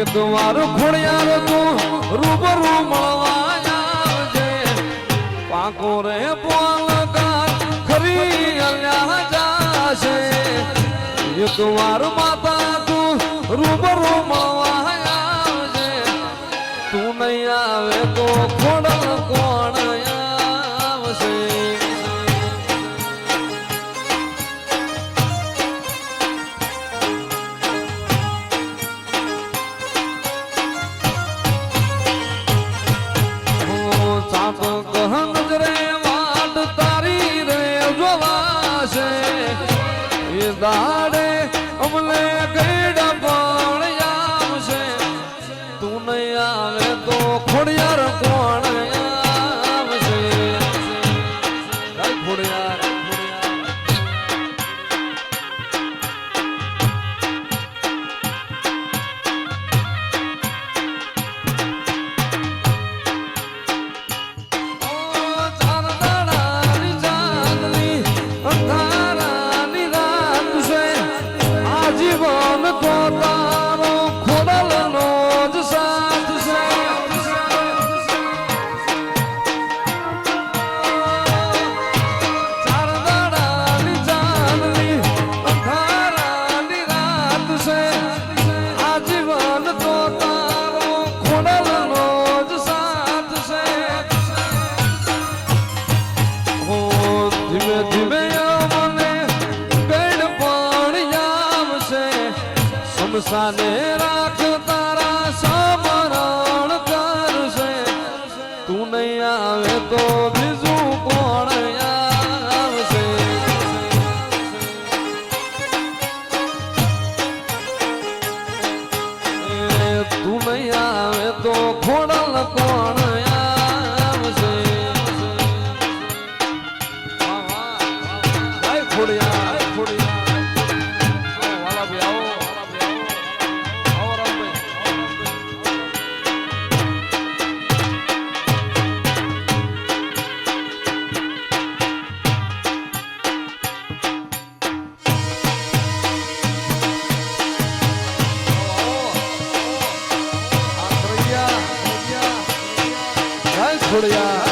એક વાર ખોડિયાર તું રૂબરૂ મળવા આવજે. પાકો રે પોલકા ખરી અલ્યા જાશે. એક વાર માતા તું રૂબરૂ મળવા આવજે. તું નહીં આવે તો ખોડલ કોણ સમસાને રાખ તારા સમરણ કરશે. તું નહીં આવે તો બીજું કોણ આવશે? તું નહીં આવે તો ખોડલ કોણ આવશે? વાહ, ખોડિયાર.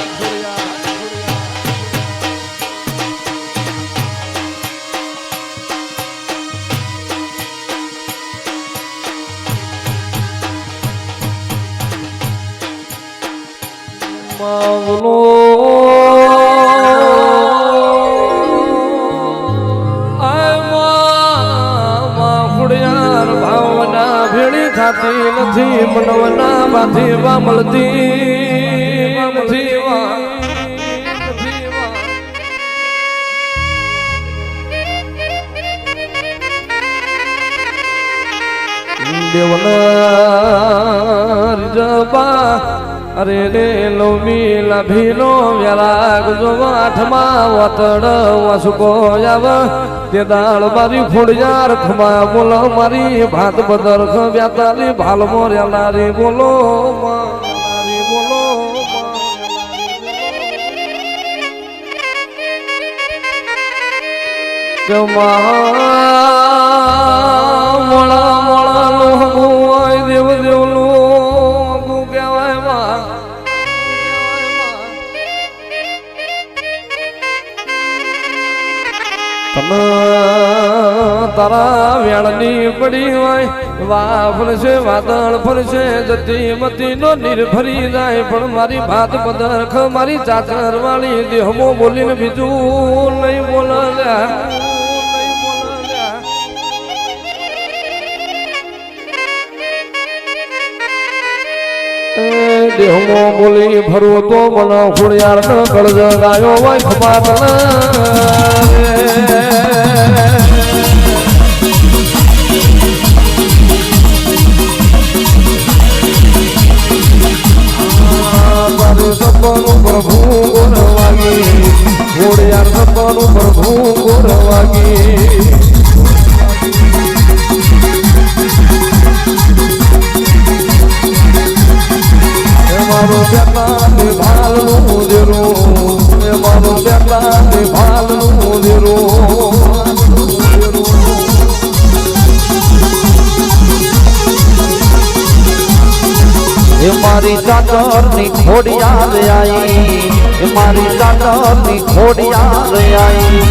માવલો ભાવના ભેળી થતી નથી મનવના માંથી વા મળતી દેવના જબા અરે રે લોમી લભીનો વ્યરાગ જો આઠમાં વતડ વસકો જાવ તે દાળ મારી ફોડિયાર ખમા બોલો મારી ભાત બદર વ્યાતાલી ભાલ મોર્યાલારી બોલો બોલો. કે માં મોળા દેવ દેવનું કહેવાયમાં તને તારા વેળની પડી હોય વા ફરશે વાદળ ફરશે જતી મતી નો નીર ફરી જાય, પણ મારી ભાત પદરખ મારી ચાચર વાળી દેહમો બોલીને બીજું નહીં બોલ્યા. દેહમો બોલી ભરવો તો મને ખોડિયાર ન કળજ, ગાયો તારું સપનું પ્રભુ ગોરવાગી ખોડિયાર સપનું પ્રભુ ગોરવાગી મારો બેટા ને ભાલનું દેરું એ મારો બેટા ને ભાલનું દેરું મારી ચાચરની ખોડિયાર આઈ. એ મારી ચાચરની ખોડિયાર આઈ.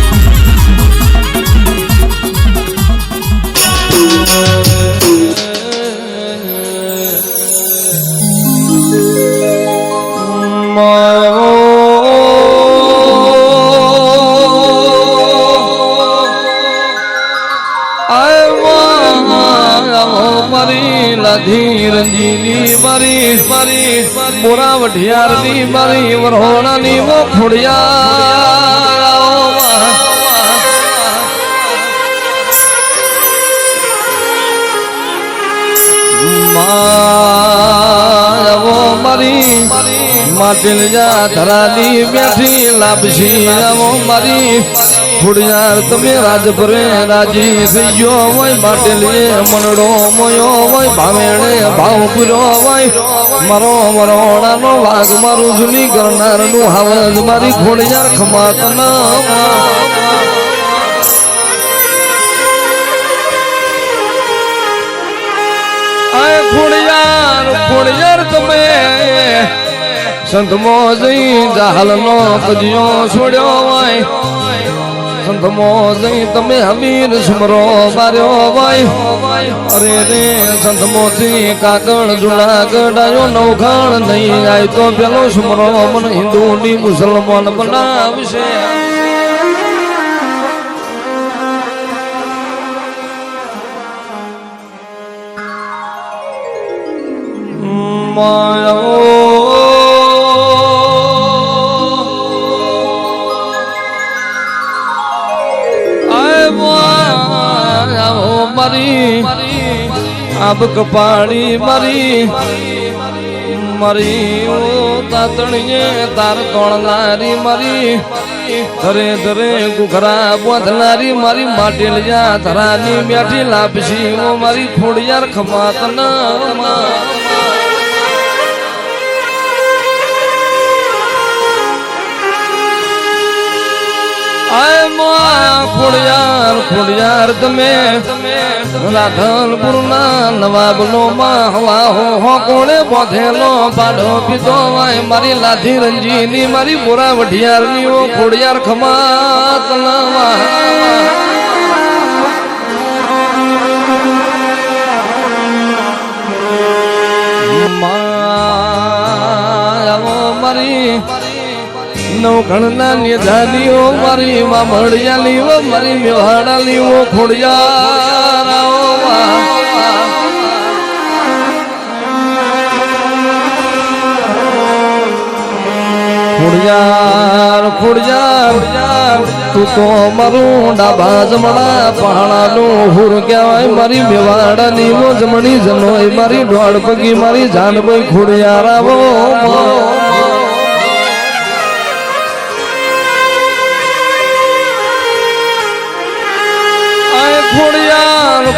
લાધી રંજીની મારી મારી, મોરા. વઢિયારની મારી, વરહોણાની વો ખોડિયા મારી. માટેલ જા ધરાની બેઠી લાપસી આવો મારી. ફુડિયાર તમે રાજપુરે રાજી થઈ હોય માટેલ મનડો મોયો હોય, ભાવેણે ભાવ પૂર્યો હોય. મારો મરોડાનો વાઘ, મારું જૂની કરનારનું હાવજ, મારી ખોડિયાર ખમાત આય ખોડિયાર ખોડિયાર તમે સંત જઈ જાહલ નો કજિયો છોડ્યો હોય. સંત મોજઈ તમે હમીર સુમરો માર્યો ભાઈ. અરે રે સંત મોતી કાગળ જુનાગઢ આયો નવખાણ નહીં આવ્યો તો પેલો સુમરો મને હિન્દુ ની મુસલમાન બનાવશે. આબ પાણી મરી મરી તાતણીએ તાર તોણનારી મરી, ધરે ધરે ગુખરા બોધનારી મારી માટી લજા ધરાની મેઠી લાપસી મારી ખોડિયાર ખમાત ના ખોડિયાર ખોડિયાર તમે. રાધનપુર ના નવાબ નો માહવા હો હો કોણે બોધેલો? પાડો પીધો વાય મારી લાધી રંજી ની મારી બોરા વઢિયારની ઓ ખોડિયાર ખમાત નવા. મારી નવઘણના નિધાનીઓ મારી માં મળ્યા લીવો મારી મેવાડાલી લીવો ખોડિયા ખોડિયાર ખોડિયાર, તું તો મારું ડાબા જમણા પહાડાનું હુર કહેવાય મારી મેવાડાની ઓ જમણી જનોય મારી દોડ પગી, મારી જાનભાઈ ખોડિયાર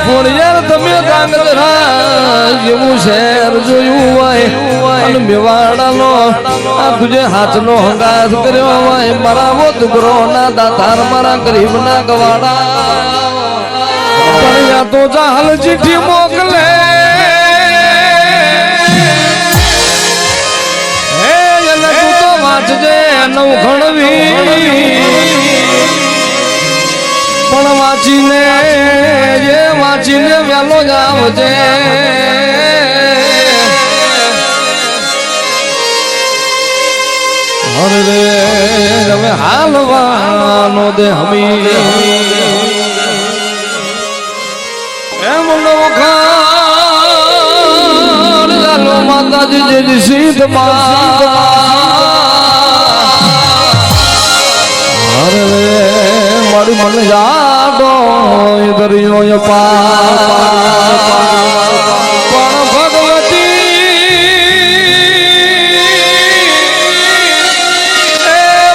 ખોડિયાર તમે કાંગરા જેવું શહેર જોયું હોય. અને મેવાડાનો આ તુજે હાથનો હંગાસ કર્યો હોય, મારા વો દુકરો ના દાતાર, મારા ગરીબ ના ગવાડા. પણ તો જાહલ ચીઠી મોકલે. હે, એને તો વાંચજે, નવ ઘણવી પણ વાંચીને એ વાંચીને વેલો જ આવજે હરે હવે હાલવાનો દે હમી. એમ નોખાણ ચાલો માતાજી જે સીધ અરે મારું મન યાદો પાર પણ ભગવતી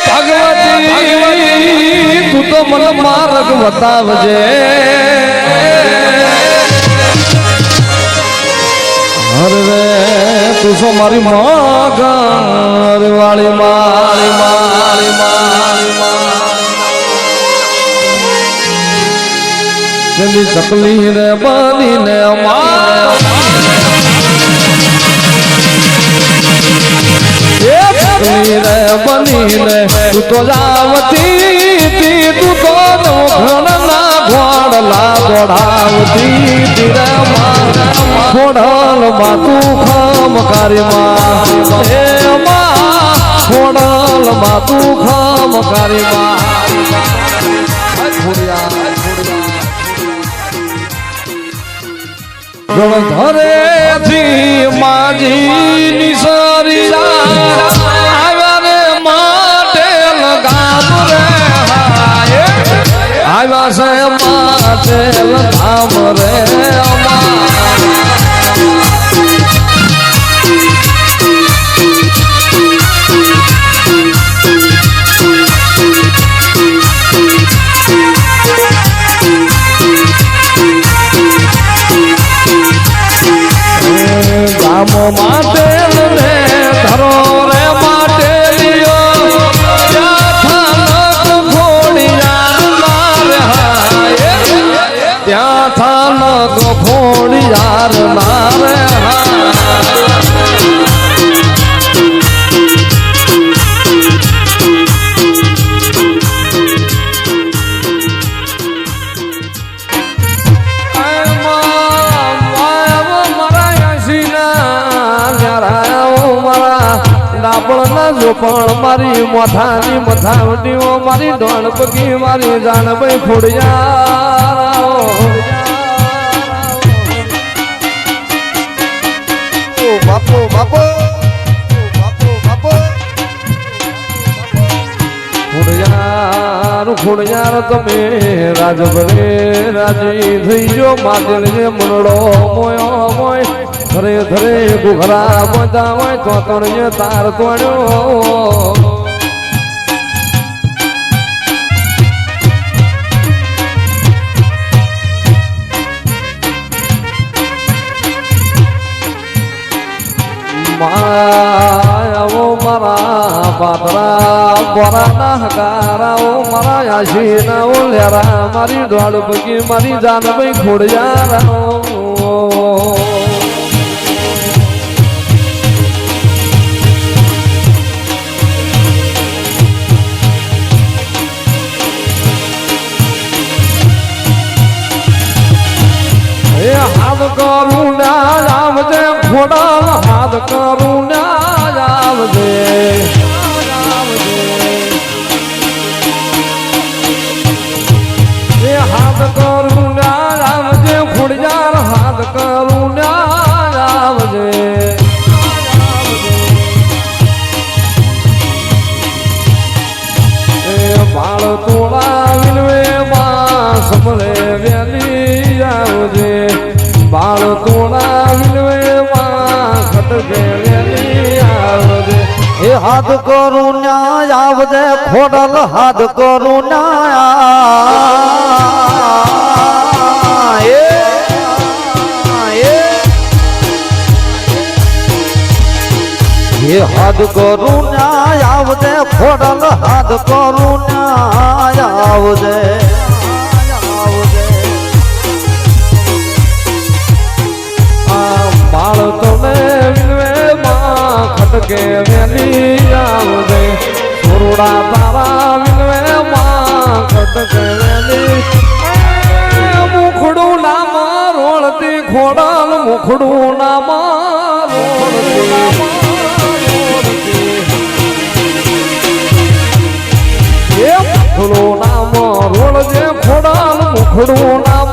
ભગવતી, તું તો મને માર્ગ બતાવજે. અરે તું શું મારી મગર વાળી મારી જેની ચકલી ને બની ને એકલી રે બનીને તું તો તી તું તો દોડાવતી તી હે માં ઘોડલમાં તું ખમ કારીમાં. ધરેથી માજી નિસારી. આવ્યા માટે લગામ રે આવ્યા છે માટે લગામ રે અમાર. ત્યાં થાનક ઘોડિયાર માર મારે પણ મારી મોથાની મથાવટીઓ મારી ડોળ પગી મારી જાણ ભાઈ ખોડિયા બાપો બાપો બાપો બાપો. ખોડિયાર ખોડિયાર તમે રાજભરે રાજી થઈ ગયો માજણ જે મનડો મોયો મોય. ધરે ધરે તાર તોડ્યો. બોરાના ઓ મારા યાશીનાઓ લેરા મારી દોડ પગી મારી જાન ભાઈ ખોડિયારાઓ. હાથ કરું ન્યાય, આવજે ખોડલ હાથ કરું ન્યાય. એ હાથ કરું ન્યાય, આવજે ખોડલ હાથ કરું ન્યાય, આવજે. આવજે ખટકે વેલી આવજે થોડા તારા વિનવે માં ખટકે વેલી. મુખડું નામ રોળતી ખોડાલ, મુખડું નામ રોળતી એ રોળજે ખોડાલ નામ